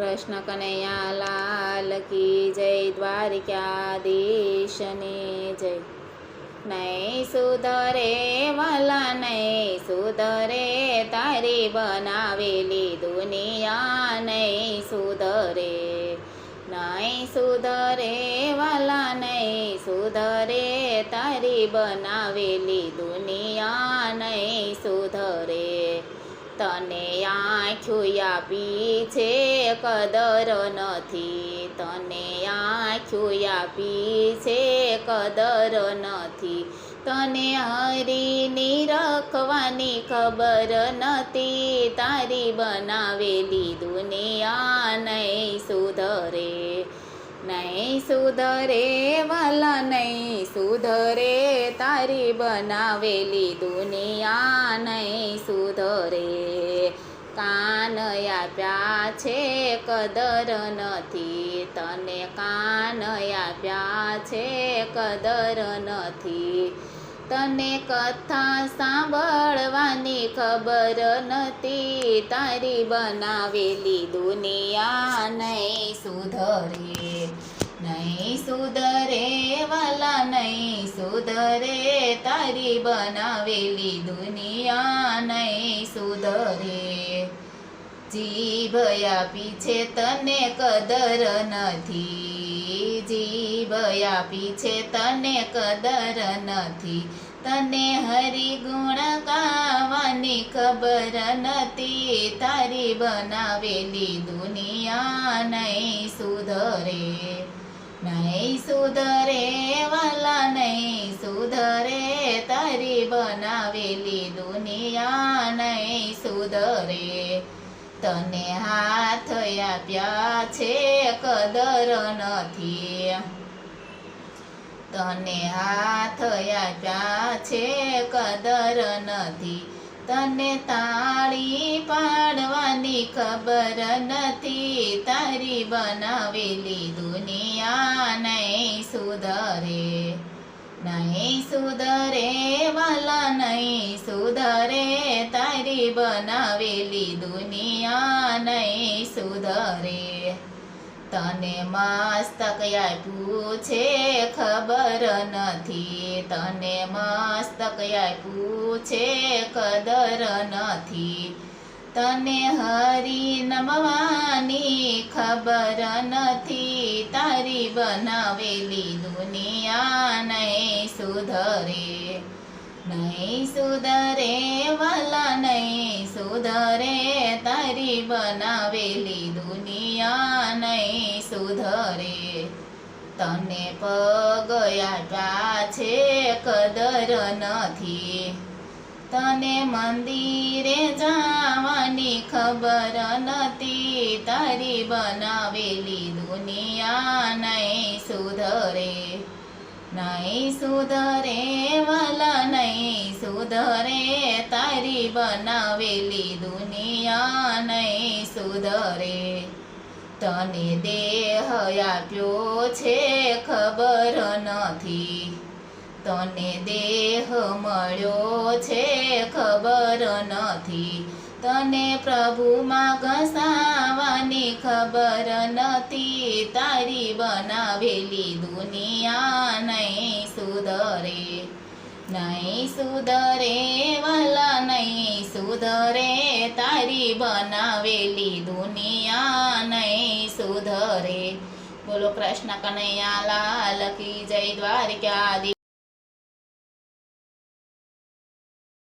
કૃષ્ણ કનૈયા લાલ કી જય દ્વારિકાધીશને જય. નહીં સુધરે વાલા નહીં સુધરે તારી બનાવેલી દુનિયા નહીં સુધરે. નહીં સુધરે વાલા નહીં સુધરે તારી બનાવેલી દુનિયા નહીં સુધરે. તને આંખ્યું આપી છે, કદર નથી. તને આંખ્યું આપી છે, કદર નથી. તને હરીની રખવાની ખબર નથી. તારી બનાવેલી દુનિયા નહીં સુધરે. નહીં સુધરે વાલા, નહીં સુધરે. તારી બનાવેલી દુનિયા નહીં સુધરે. કાન આપ્યા છે, કદર નથી. તને કાન આપ્યા છે, કદર નથી. તને કથા સાંભળવાની ખબર નથી. તારી બનાવેલી દુનિયા નહીં સુધરે નહીં સુધરે, વાલા, નહીં સુધરે. તારી બનાવેલી દુનિયા સુધરે જીભ આપી છે તને કદર નથી જીભ આપી છે તને કદર નથી તને હરિગુણ ગાવાની ખબર નથી તારી બનાવેલી દુનિયા નહીં સુધરે નહીં સુધરે વાલા નહીં સુધરે તારી બનાવેલી દુનિયા નહીં સુધરે. તને હાથ આપ્યા છે કદર નથી. તને હાથ આપ્યા છે કદર નથી. તને તાળી પાડવાની ખબર નથી. તારી બનાવેલી દુનિયા નહીં સુધરે. સુધરે વાલા નહીં સુધરે તારી બનાવેલી દુનિયા નહીં સુધરે. તને મસ્તક આપ્યું છે ખબર નથી, તને મસ્તક આપ્યું છે કદર નથી. તને હરી નમવાની ખબર નથી, તારી બનાવેલી દુનિયા સુધરે, નહીં સુધરે વાલા, નહીં સુધરે તારી બનાવેલી દુનિયા, નહીં સુધરે. તને પગ આપ્યા છે કદર નથી. તને મંદિરે જવાની ખબર નથી. તારી બનાવેલી દુનિયા, નહીં સુધરે. નહીં સુધરે વલા નહીં સુધરે, તારી બનાવેલી દુનિયા નહીં સુધરે. તને દેહ આપ્યો છે ખબર નથી. તને દેહ મળ્યો છે ખબર નથી. તને પ્રભુમાં ઘસાવાની ખબર નથી. તારી બનાવેલી દુનિયા નહીં સુધરે નહીં સુધરે, વાલા નહીં સુધરે. તારી બનાવેલી દુનિયા નહીં સુધરે. બોલો કૃષ્ણ કનૈયા, લાલ કી જય દ્વારિકા